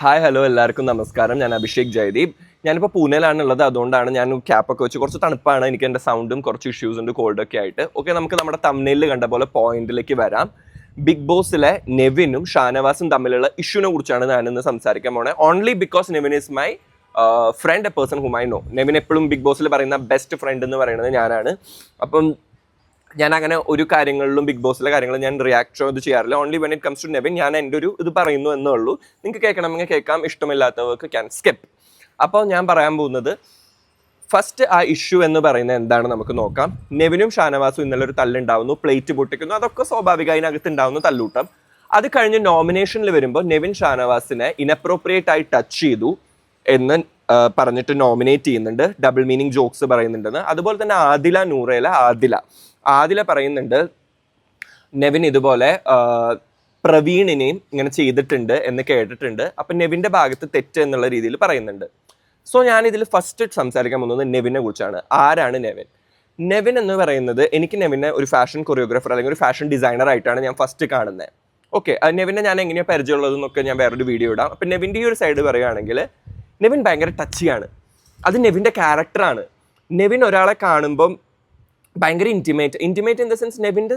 Hi hello എല്ലാവർക്കും നമസ്കാരം. ഞാൻ അഭിഷേക് ജയദീപ്. ഞാനിപ്പോൾ പൂനെയിലാണുള്ളത് അതുകൊണ്ടാണ് ഞാൻ ക്യാപ്പൊക്കെ വെച്ച് കുറച്ച് തണുപ്പാണ്. എനിക്ക് എന്റെ സൗണ്ടും കുറച്ച് ഇഷ്യൂസ് ഉണ്ട് കോൾഡൊക്കെ ആയിട്ട്. ഓക്കെ നമുക്ക് നമ്മുടെ തമ്മിലിൽ കണ്ട പോലെ പോയിന്റിലേക്ക് വരാം. ബിഗ് ബോസിലെ നെവിനും ഷാനവാസും തമ്മിലുള്ള ഇഷ്യൂനെ കുറിച്ചാണ് ഞാനിന്ന് സംസാരിക്കാൻ പോണേ. Only because Nevin is my friend a person whom I know Nevin എപ്പോഴും ബിഗ് ബോസിൽ പറയുന്ന ബെസ്റ്റ് ഫ്രണ്ട് എന്ന് പറയുന്നത് ഞാനാണ്. അപ്പം ഞാൻ അങ്ങനെ ഒരു കാര്യങ്ങളിലും ബിഗ് ബോസിലെ കാര്യങ്ങളും ഞാൻ റിയാക്ട് ഇത് ചെയ്യാറില്ല. Only when it comes to Nevin ഞാൻ എന്റെ ഒരു ഇത് പറയുന്നു എന്നേ ഉള്ളൂ നിങ്ങൾക്ക് കേൾക്കണമെങ്കിൽ കേൾക്കാം. ഇഷ്ടമില്ലാത്തവർക്ക് ക്യാൻ സ്കിപ്പ് അപ്പോൾ ഞാൻ പറയാൻ പോകുന്നത് ഫസ്റ്റ് ആ ഇഷ്യൂ എന്ന് പറയുന്നത് എന്താണ് നമുക്ക് നോക്കാം. നെവിനും ഷാനവാസും ഇന്നലെ ഒരു തല്ലുണ്ടാവുന്നു പ്ലേറ്റ് പൊട്ടിക്കുന്നു അതൊക്കെ സ്വാഭാവിക അതിനകത്ത് ഉണ്ടാവുന്ന തല്ലൂട്ടം. അത് കഴിഞ്ഞ് നോമിനേഷനിൽ വരുമ്പോൾ നെവിൻ ഷാനവാസിനെ ഇനപ്രോപ്രിയേറ്റ് ആയി ടച്ച് ചെയ്തു എന്ന് പറഞ്ഞിട്ട് നോമിനേറ്റ് ചെയ്യുന്നുണ്ട്. ഡബിൾ മീനിങ് ജോക്സ് പറയുന്നുണ്ടെന്ന്. അതുപോലെ തന്നെ ആദില നൂറയിലെ ആദില. ആദില പറയുന്നുണ്ട് നെവിൻ ഇതുപോലെ പ്രവീണിനെയും ഇങ്ങനെ ചെയ്തിട്ടുണ്ട് എന്ന് കേട്ടിട്ടുണ്ട്. അപ്പം നെവിന്റെ ഭാഗത്ത് തെറ്റ് എന്നുള്ള രീതിയിൽ പറയുന്നുണ്ട്. സോ ഞാൻ ഇതിൽ ഫസ്റ്റ് സംസാരിക്കാൻ പോകുന്നത് നെവിനെ കുറിച്ചാണ്. ആരാണ് നെവിൻ? നെവിൻ എന്ന് പറയുന്നത് എനിക്ക് നെവിനെ ഒരു ഫാഷൻ കൊറിയോഗ്രാഫർ അല്ലെങ്കിൽ ഒരു ഫാഷൻ ഡിസൈനർ ആയിട്ടാണ് ഞാൻ ഫസ്റ്റ് കാണുന്നത് ഓക്കെ നെവിനെ ഞാൻ എങ്ങനെയാണ് പരിചയമുള്ളതെന്നൊക്കെ ഞാൻ വേറൊരു വീഡിയോ ഇടാം. അപ്പം നെവിന്റെ ഈ ഒരു സൈഡ് പറയുകയാണെങ്കിൽ നെവിൻ ഭയങ്കര ടച്ചിയാണ് അത് നെവിന്റെ ക്യാരക്ടറാണ് നെവിൻ ഒരാളെ കാണുമ്പം ഭയങ്കര intimate intimate in the sense നെവിന്റെ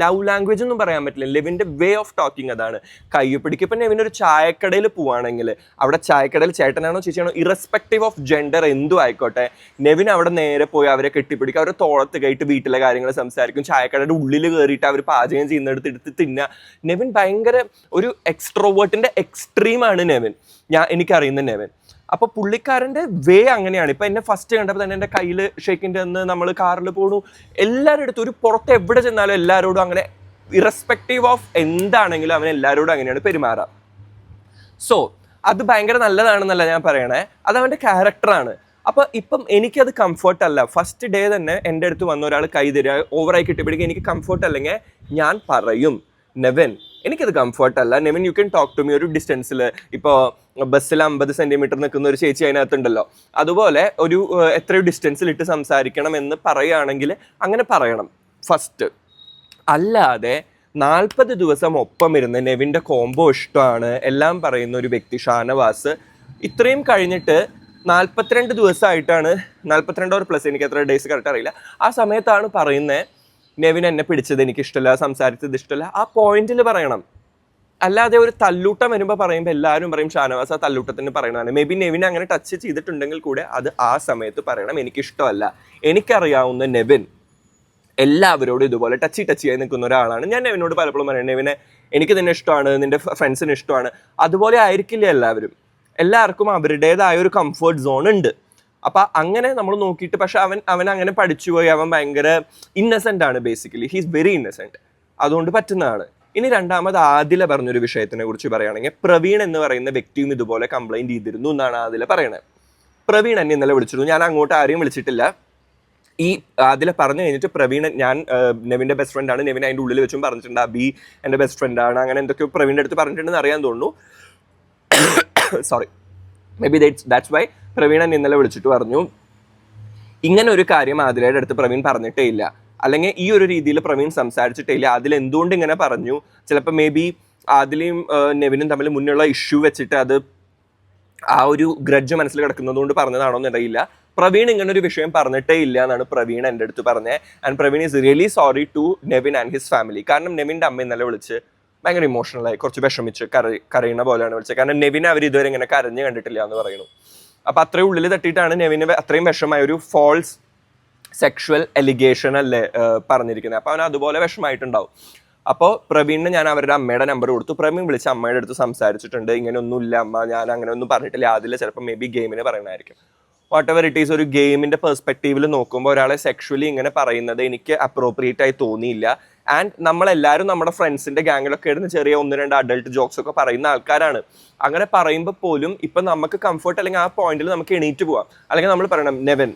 love language ഒന്നും പറയാൻ പറ്റില്ല. ലെവിന്റെ വേ ഓഫ് ടോക്കിംഗ് അതാണ്. കൈ പിടിക്കും. ഇപ്പം നെവിൻ ഒരു ചായക്കടയിൽ പോവാണെങ്കിൽ അവിടെ ചായക്കടയിൽ ചേട്ടനാണോ ചേച്ചിയാണോ ഇറസ്പെക്റ്റീവ് ഓഫ് ജെൻഡർ എന്തും ആയിക്കോട്ടെ നെവിൻ അവിടെ നേരെ പോയി അവരെ കെട്ടിപ്പിടിക്കുക അവരെ തോളത്ത് കയറ്റി വീട്ടിലെ കാര്യങ്ങൾ സംസാരിക്കും. ചായക്കടയുടെ ഉള്ളിൽ കയറിയിട്ട് അവർ പാചകം ചെയ്യുന്നിടത്ത് എടുത്ത് തിന്നുക നെവിൻ ഭയങ്കര ഒരു എക്സ്ട്രോവേർട്ടിന്റെ എക്സ്ട്രീമാണ് നെവിൻ. ഞാൻ എനിക്കറിയുന്ന നെവിൻ. അപ്പൊ പുള്ളിക്കാരന്റെ വേ അങ്ങനെയാണ്. ഇപ്പൊ എന്നെ ഫസ്റ്റ് കണ്ടപ്പോൾ തന്നെ എന്റെ കയ്യിൽ ഷേക്കിന്റെ അന്ന് നമ്മൾ കാറിൽ പോണു. എല്ലാവരുടെ അടുത്തും ഒരു പുറത്ത് എവിടെ ചെന്നാലും എല്ലാവരോടും അങ്ങനെ ഇറസ്പെക്റ്റീവ് ഓഫ് എന്താണെങ്കിലും അവൻ എല്ലാവരോടും അങ്ങനെയാണ് പെരുമാറുക സോ അത് ഭയങ്കര നല്ലതാണെന്നല്ല ഞാൻ പറയണേ. അത് അവന്റെ ക്യാരക്ടറാണ് അപ്പൊ ഇപ്പം എനിക്കത് കംഫർട്ട് അല്ല. ഫസ്റ്റ് ഡേ തന്നെ എന്റെ അടുത്ത് വന്ന ഒരാൾ കൈ തരിക ഓവറായി കിട്ടിയപ്പോഴേക്ക് എനിക്ക് കംഫർട്ട് അല്ലെങ്കിൽ ഞാൻ പറയും നെവൻ എനിക്കത് കംഫർട്ട് അല്ല. Nevin you can talk to me ഒരു ഡിസ്റ്റൻസിൽ ഇപ്പോൾ ബസ്സിൽ അമ്പത് സെന്റിമീറ്റർ നിൽക്കുന്ന ഒരു ചേച്ചി അതിനകത്തുണ്ടല്ലോ. അതുപോലെ ഒരു എത്രയോ ഡിസ്റ്റൻസിലിട്ട് സംസാരിക്കണം എന്ന് പറയുകയാണെങ്കിൽ അങ്ങനെ പറയണം. ഫസ്റ്റ് അല്ലാതെ നാൽപ്പത് ദിവസം ഒപ്പം ഇരുന്ന് നെവിന്റെ കോംബോ ഇഷ്ടമാണ് എല്ലാം പറയുന്ന ഒരു വ്യക്തി ഷാനവാസ് ഇത്രയും കഴിഞ്ഞിട്ട് നാൽപ്പത്തിരണ്ട് ദിവസമായിട്ടാണ് നാൽപ്പത്തിരണ്ട് ഓർ പ്ലസ് എനിക്ക് എത്ര ഡേയ്സ് കറക്റ്റ് അറിയില്ല. ആ സമയത്താണ് പറയുന്നത് നെവിൻ എന്നെ പിടിച്ചത് എനിക്കിഷ്ടമല്ല സംസാരിച്ചത് ഇഷ്ടമല്ല ആ പോയിന്റിൽ പറയണം. അല്ലാതെ ഒരു തല്ലൂട്ടം വരുമ്പോൾ പറയുമ്പോൾ എല്ലാവരും പറയും ഷാനവാസ് ആ തല്ലൂട്ടത്തിന് പറയണതാണ്. മേ ബി നെവിൻ അങ്ങനെ ടച്ച് ചെയ്തിട്ടുണ്ടെങ്കിൽ കൂടെ അത് ആ സമയത്ത് പറയണം. എനിക്കിഷ്ടമല്ല. എനിക്കറിയാവുന്ന നെവിൻ എല്ലാവരോടും ഇതുപോലെ ടച്ച് ടച്ച് ചെയ്യാൻ നിൽക്കുന്ന ഒരാളാണ്. ഞാൻ നെവിനോട് പലപ്പോഴും പറയുന്നത് നെവിനെ എനിക്ക് നിന്നെ ഇഷ്ടമാണ് നിന്റെ ഫ്രണ്ട്സിന് ഇഷ്ടമാണ്. അതുപോലെ ആയിരിക്കില്ല എല്ലാവരും. എല്ലാവർക്കും അവരുടേതായ ഒരു കംഫർട്ട് സോൺ ഉണ്ട്. അപ്പം അങ്ങനെ നമ്മൾ നോക്കിയിട്ട് പക്ഷേ അവൻ അവൻ അങ്ങനെ പഠിച്ചുപോയി അവൻ ഭയങ്കര ഇന്നസെന്റ് ആണ് ബേസിക്കലി ഹീസ് വെരി ഇന്നസെന്റ് അതുകൊണ്ട് പറ്റുന്നതാണ് ഇനി രണ്ടാമത് ആദില പറഞ്ഞൊരു വിഷയത്തിനെ കുറിച്ച് പറയുകയാണെങ്കിൽ പ്രവീൺ എന്ന് പറയുന്ന വ്യക്തിയും ഇതുപോലെ കംപ്ലൈന്റ് ചെയ്തിരുന്നു എന്നാണ് ആദില പറയുന്നത് പ്രവീൺ എന്നെ ഇന്നലെ വിളിച്ചിരുന്നു. ഞാൻ അങ്ങോട്ട് ആരെയും വിളിച്ചിട്ടില്ല. ഈ ആദില പറഞ്ഞു കഴിഞ്ഞിട്ട് പ്രവീൺ ഞാൻ നെവിന്റെ ബെസ്റ്റ് ഫ്രണ്ടാണ് നെവിൻ അതിന്റെ ഉള്ളിൽ വെച്ചും പറഞ്ഞിട്ടുണ്ട്. ബി എന്റെ ബെസ്റ്റ് ഫ്രണ്ടാണ് അങ്ങനെ എന്തൊക്കെയോ പ്രവീണിന്റെ അടുത്ത് പറഞ്ഞിട്ടുണ്ടെന്ന് അറിയാൻ തോന്നുന്നു. Sorry maybe that's why Praveen എന്നെ ഇന്നലെ വിളിച്ചിട്ട് പറഞ്ഞു. ഇങ്ങനെ ഒരു കാര്യം ആദിലയുടെ അടുത്ത് പ്രവീൺ പറഞ്ഞിട്ടേ ഇല്ല. അല്ലെങ്കിൽ ഈ ഒരു രീതിയിൽ പ്രവീൺ സംസാരിച്ചിട്ടില്ല. അതിൽ എന്തുകൊണ്ട് ഇങ്ങനെ പറഞ്ഞു? ചിലപ്പോൾ മേ ബി ആദിലയും നെവിനും തമ്മിൽ മുന്നുള്ള ഇഷ്യൂ വെച്ചിട്ട് അത് ആ ഒരു ഗ്രഡ്ജ് മനസ്സിൽ കിടക്കുന്നത് കൊണ്ട് പറഞ്ഞതാണോ എന്നറിയില്ല പ്രവീൺ ഇങ്ങനെ ഒരു വിഷയം പറഞ്ഞിട്ടേ ഇല്ല എന്നാണ് പ്രവീൺ എന്റെ അടുത്ത് പറഞ്ഞത് and Praveen is really sorry to Nevin and his family കാരണം നെവിന്റെ അമ്മ ഇന്നലെ വിളിച്ച് ഭയങ്കര ഇമോഷണലായി കുറച്ച് വിഷമിച്ച് കറി കരയുന്ന പോലെയാണ് വിളിച്ചത്. കാരണം നെവിൻ അവർ ഇതുവരെ ഇങ്ങനെ കരഞ്ഞ് കണ്ടിട്ടില്ല എന്ന് പറയുന്നു. അപ്പം അത്രയും ഉള്ളിൽ തട്ടിയിട്ടാണ് നെവിന് അത്രയും വിഷമായ ഒരു ഫോൾസ് സെക്ഷുവൽ എലിഗേഷൻ അല്ലേ പറഞ്ഞിരിക്കുന്നത് അപ്പോൾ അവൻ അതുപോലെ വിഷമായിട്ടുണ്ടാവും അപ്പോൾ പ്രവീണിന് ഞാൻ അവരുടെ അമ്മയുടെ നമ്പർ കൊടുത്തു. പ്രവീൺ വിളിച്ച് അമ്മയുടെ അടുത്ത് സംസാരിച്ചിട്ടുണ്ട്. ഇങ്ങനെ ഒന്നുമില്ല അമ്മ ഞാൻ അങ്ങനെ ഒന്നും പറഞ്ഞിട്ടില്ല. അതിൽ ചിലപ്പോൾ മേ ബി ഗെയിമിന് പറയണമായിരിക്കും വാട്ട് എവർ ഇറ്റ് ഈസ് ഒരു ഗെയിമിന്റെ പെർസ്പെക്റ്റീവിൽ നോക്കുമ്പോൾ ഒരാളെ സെക്ഷുവലി ഇങ്ങനെ പറയുന്നത് എനിക്ക് അപ്രോപ്രിയേറ്റ് ആയി തോന്നിയില്ല. ആൻഡ് നമ്മളെല്ലാവരും നമ്മുടെ ഫ്രണ്ട്സിന്റെ ഗാങ്ങിലൊക്കെ ഇടുന്ന ചെറിയ ഒന്ന് രണ്ട് അഡൾട്ട് ജോക്സ് ഒക്കെ പറയുന്ന ആൾക്കാരാണ്. അങ്ങനെ പറയുമ്പോൾ പോലും ഇപ്പം നമുക്ക് കംഫർട്ട് അല്ലെങ്കിൽ ആ പോയിന്റിൽ നമുക്ക് എണീറ്റ് പോവാം. അല്ലെങ്കിൽ നമ്മൾ പറയണം നെവൻ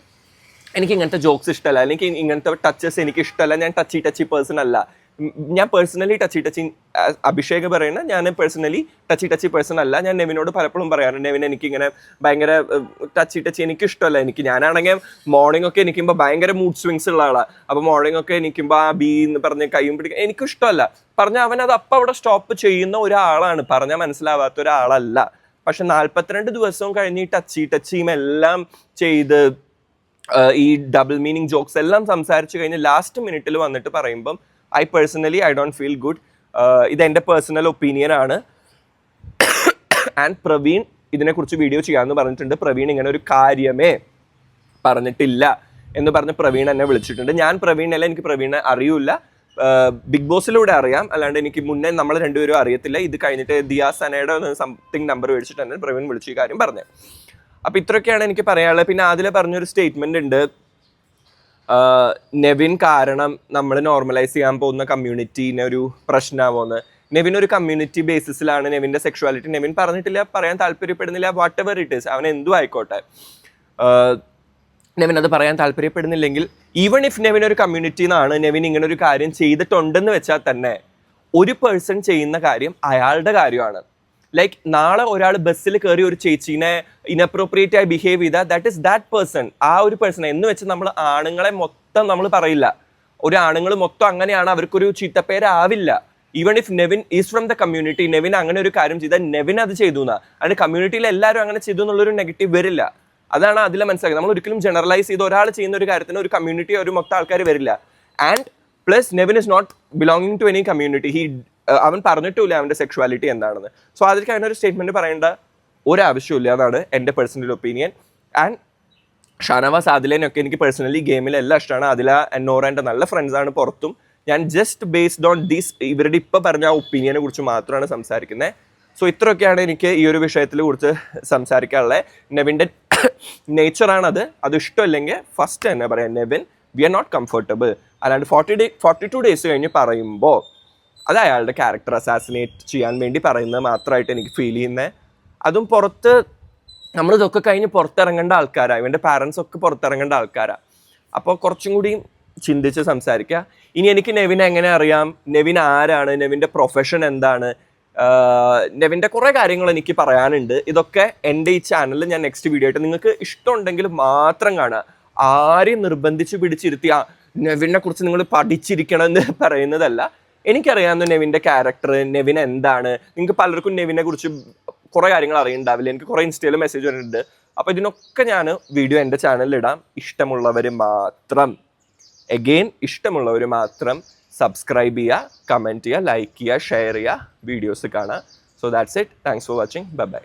എനിക്ക് ഇങ്ങനത്തെ ജോക്സ് ഇഷ്ടമല്ല അല്ലെങ്കിൽ ഇങ്ങനത്തെ ടച്ചസ് എനിക്ക് ഇഷ്ടമല്ല ഞാൻ ടച്ചി ടച്ചി പേഴ്സൺ അല്ല. ഞാൻ പേഴ്സണലി ടച്ചി ടച്ചി അഭിഷേക് പറയുന്ന ഞാൻ പേഴ്സണലി ടച്ചി ടച്ചി പേഴ്സൺ അല്ല. ഞാൻ നെവിനോട് പലപ്പോഴും പറയാറുണ്ട് നെവിൻ എനിക്ക് ഇങ്ങനെ ഭയങ്കര ടച്ചി ടച്ചി എനിക്ക് ഇഷ്ടമല്ല എനിക്ക് ഞാനാണെങ്കിൽ മോർണിംഗ് ഒക്കെ എനിക്കുമ്പോൾ ഭയങ്കര മൂഡ് സ്വിങ്സ് ഉള്ള ആളാണ് അപ്പോൾ മോർണിംഗ് ഒക്കെ എനിക്കുമ്പോൾ ആ ബി എന്ന് പറഞ്ഞ് കൈയും പിടിക്കുക എനിക്കും ഇഷ്ടമല്ല പറഞ്ഞ അവൻ അത് അപ്പം അവിടെ സ്റ്റോപ്പ് ചെയ്യുന്ന ഒരാളാണ്. പറഞ്ഞാൽ മനസ്സിലാവാത്ത ഒരാളല്ല. പക്ഷെ നാൽപ്പത്തിരണ്ട് ദിവസവും കഴിഞ്ഞ് ടച്ചി ടച്ചിയും എല്ലാം ചെയ്ത് ഈ ഡബിൾ മീനിങ് ജോക്സ് എല്ലാം സംസാരിച്ചു കഴിഞ്ഞ് ലാസ്റ്റ് മിനിറ്റിൽ വന്നിട്ട് പറയുമ്പം I personally I don't feel good ഇത് എന്റെ പേഴ്സണൽ ഒപ്പീനിയൻ ആണ്. ആൻഡ് പ്രവീൺ ഇതിനെക്കുറിച്ച് വീഡിയോ ചെയ്യാമെന്ന് പറഞ്ഞിട്ടുണ്ട്. പ്രവീൺ ഇങ്ങനെ ഒരു കാര്യമേ പറഞ്ഞിട്ടില്ല എന്ന് പറഞ്ഞ് പ്രവീൺ എന്നെ വിളിച്ചിട്ടുണ്ട്. ഞാൻ പ്രവീണല്ല എനിക്ക് പ്രവീണെ അറിയില്ല. ബിഗ് ബോസിലൂടെ അറിയാം. അല്ലാണ്ട് എനിക്ക് മുന്നേ നമ്മൾ രണ്ടുപേരും അറിയത്തില്ല. ഇത് കഴിഞ്ഞിട്ട് ദിയാ സനയുടെ സംതിങ് നമ്പർ മേടിച്ചിട്ട് തന്നെ പ്രവീൺ വിളിച്ചു ഈ കാര്യം പറഞ്ഞു. അപ്പൊ ഇത്രയൊക്കെയാണ് എനിക്ക് പറയാനുള്ളത്. പിന്നെ അതിൽ പറഞ്ഞൊരു സ്റ്റേറ്റ്മെന്റ് ഉണ്ട്. നെവിൻ കാരണം നമ്മൾ നോർമലൈസ് ചെയ്യാൻ പോകുന്ന കമ്മ്യൂണിറ്റീനെ ഒരു പ്രശ്നമാവുമെന്ന് നെവിൻ ഒരു കമ്മ്യൂണിറ്റി ബേസിസിലാണ് നെവിന്റെ സെക്ഷുവാലിറ്റി നെവിൻ പറഞ്ഞിട്ടില്ല പറയാൻ താല്പര്യപ്പെടുന്നില്ല വാട്ട് എവർ ഇറ്റ് ഈസ് അവൻ എന്തു ആയിക്കോട്ടെ. നെവിൻ അത് പറയാൻ താല്പര്യപ്പെടുന്നില്ലെങ്കിൽ ഈവൺ ഇഫ് നെവിൻ ഒരു കമ്മ്യൂണിറ്റി എന്നാണ് നെവിൻ ഇങ്ങനെ ഒരു കാര്യം ചെയ്തിട്ടുണ്ടെന്ന് വെച്ചാൽ തന്നെ ഒരു പേഴ്സൺ ചെയ്യുന്ന കാര്യം അയാളുടെ കാര്യമാണ്. ലൈക്ക് നാളെ ഒരാൾ ബസ്സിൽ കയറി ഒരു ചേച്ചീനെ ഇനപ്രോപ്രിയേറ്റ് ആയി ബിഹേവ് ചെയ്താൽ ദാറ്റ് ഇസ് ദാറ്റ് പേഴ്സൺ ആ ഒരു പേഴ്സൺ എന്ന് വെച്ച് നമ്മൾ ആണുങ്ങളെ മൊത്തം നമ്മൾ പറയില്ല. ഒരു ആണുങ്ങൾ മൊത്തം അങ്ങനെയാണ് അവർക്കൊരു ചീത്തപ്പേരാവില്ല. Even if Nevin is from the community Nevin അങ്ങനെ ഒരു കാര്യം ചെയ്താൽ നെവിൻ അത് ചെയ്തു എന്നാ. അതിന് കമ്മ്യൂണിറ്റിയിൽ എല്ലാവരും അങ്ങനെ ചെയ്തു എന്നുള്ളൊരു നെഗറ്റീവ് വരില്ല. അതാണ് അതിൽ മനസ്സിലാക്കുന്നത്. നമ്മൾ ഒരിക്കലും ജനറലൈസ് ചെയ്ത് ഒരാൾ ചെയ്യുന്ന ഒരു കാര്യത്തിന് ഒരു കമ്മ്യൂണിറ്റി ഒരു മൊത്തം ആൾക്കാർ വരില്ല. And plus Nevin is not belonging to any community he അവൻ പറഞ്ഞിട്ടില്ല അവന്റെ സെക്ഷുവാലിറ്റി എന്താണെന്ന്. സോ അതിലേക്ക് അങ്ങനെ ഒരു സ്റ്റേറ്റ്മെന്റ് പറയേണ്ട ഒരാവശ്യമില്ല എന്നാണ് എന്റെ പേഴ്സണൽ ഒപ്പീനിയൻ ആൻഡ് ഷാനവാസ് ആദിലേനൊക്കെ എനിക്ക് പേഴ്സണലി ഗെയിമിൽ എല്ലാം ഇഷ്ടമാണ്. അതില എന്നോറ എന്റെ നല്ല ഫ്രണ്ട്സാണ് പുറത്തും. ഞാൻ ജസ്റ്റ് ബേസ്ഡ് ഓൺ ദീസ് ഇവരുടെ ഇപ്പോൾ പറഞ്ഞ ആ ഒപ്പീനിയനെ കുറിച്ച് മാത്രമാണ് സംസാരിക്കുന്നത് സോ ഇത്രയൊക്കെയാണ് എനിക്ക് ഈ ഒരു വിഷയത്തിൽ കുറിച്ച് സംസാരിക്കാനുള്ളത് നെവിന്റെ നേച്ചറാണത് അത് ഇഷ്ടമല്ലെങ്കിൽ ഫസ്റ്റ് തന്നെ പറയാം Nevin we are not comfortable അല്ലാണ്ട് forty day forty two days കഴിഞ്ഞ് പറയുമ്പോൾ അത് അയാളുടെ ക്യാരക്ടർ അസാസിനേറ്റ് ചെയ്യാൻ വേണ്ടി പറയുന്നത് മാത്രമായിട്ട് എനിക്ക് ഫീൽ ചെയ്യുന്നത് അതും പുറത്ത് നമ്മൾ ഇതൊക്കെ കഴിഞ്ഞ് പുറത്തിറങ്ങേണ്ട ആൾക്കാരാണ് ഇവന്റെ പാരൻസ് ഒക്കെ പുറത്തിറങ്ങേണ്ട ആൾക്കാരാണ് അപ്പോൾ കുറച്ചും കൂടി ചിന്തിച്ച് സംസാരിക്കുക ഇനി എനിക്ക് നെവിനെ എങ്ങനെ അറിയാം? നെവിൻ ആരാണ്? നെവിന്റെ പ്രൊഫഷൻ എന്താണ്? നെവിന്റെ കുറേ കാര്യങ്ങൾ എനിക്ക് പറയാനുണ്ട്. ഇതൊക്കെ എന്റെ ഈ ചാനലിൽ ഞാൻ നെക്സ്റ്റ് വീഡിയോ ആയിട്ട് നിങ്ങൾക്ക് ഇഷ്ടമുണ്ടെങ്കിൽ മാത്രം കാണുക. ആരെയും നിർബന്ധിച്ച് പിടിച്ചിരുത്തി ആ നെവിനെ കുറിച്ച് നിങ്ങൾ പഠിച്ചിരിക്കണം എന്ന് പറയുന്നതല്ല. എനിക്കറിയാവുന്ന നെവിന്റെ ക്യാരക്ടർ നെവിൻ എന്താണ്? നിങ്ങൾക്ക് പലർക്കും നെവിനെ കുറിച്ച് കുറേ കാര്യങ്ങൾ അറിയുന്നുണ്ടാവില്ല? എനിക്ക് കുറേ ഇൻസ്റ്റയിൽ മെസ്സേജ് വരുന്നുണ്ട് അപ്പോൾ ഇതിനൊക്കെ ഞാൻ വീഡിയോ എന്റെ ചാനലിൽ ഇടാം. ഇഷ്ടമുള്ളവർ മാത്രം. എഗെയിൻ ഇഷ്ടമുള്ളവർ മാത്രം സബ്സ്ക്രൈബ് ചെയ്യുക കമന്റ് ചെയ്യുക ലൈക്ക് ചെയ്യുക ഷെയർ ചെയ്യുക വീഡിയോസ് കാണുക. So that's it thanks for watching bye bye